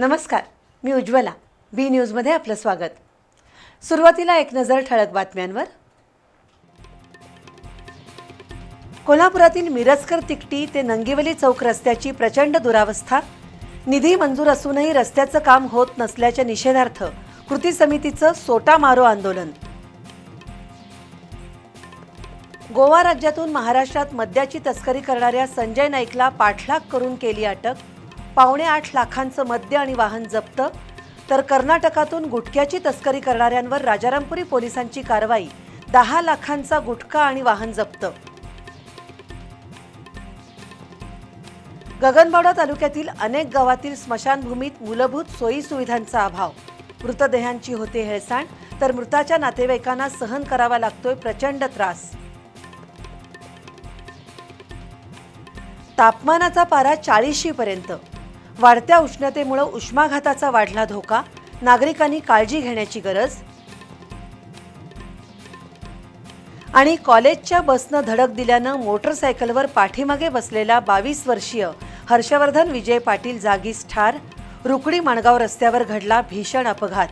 नमस्कार मी उज्ज्वला. बी न्यूजमध्ये आपलं स्वागत. सुरुवातीला एक नजर ठळक बातम्यांवर. कोल्हापुरातील मिरजकर तिकटी ते नंगिवली चौक रस्त्याची प्रचंड दुरावस्था. निधी मंजूर असूनही रस्त्याचं काम होत नसल्याच्या निषेधार्थ कृती समितीचं सोटा मारो आंदोलन. गोवा राज्यातून महाराष्ट्रात मद्याची तस्करी करणाऱ्या संजय नाईकला पाठलाग करून केली अटक. पावणे आठ लाखांचं मद्य आणि वाहन जप्त. तर कर्नाटकातून गुटख्याची तस्करी करणाऱ्यांवर राजारामपुरी पोलिसांची कारवाई. दहा लाखांचा गुटखा आणि वाहन जप्त. गगनबावडा तालुक्यातील अनेक गावातील स्मशानभूमीत मूलभूत सोयी सुविधांचा अभाव. मृतदेहांची होते हेळसांड तर मृताच्या नातेवाईकांना सहन करावा लागतोय प्रचंड त्रास. तापमानाचा पारा चाळीशी पर्यंत. वाढत्या उष्णतेमुळे उष्माघाताचा वाढला धोका नागरिकांनी काळजी घेण्याची गरज आणि कॉलेजच्या बसनं धडक दिल्यानं मोटरसायकलवर पाठीमागे बसलेला बावीस वर्षीय हर्षवर्धन विजय पाटील जागीच ठार रुकडी माणगाव रस्त्यावर घडला भीषण अपघात.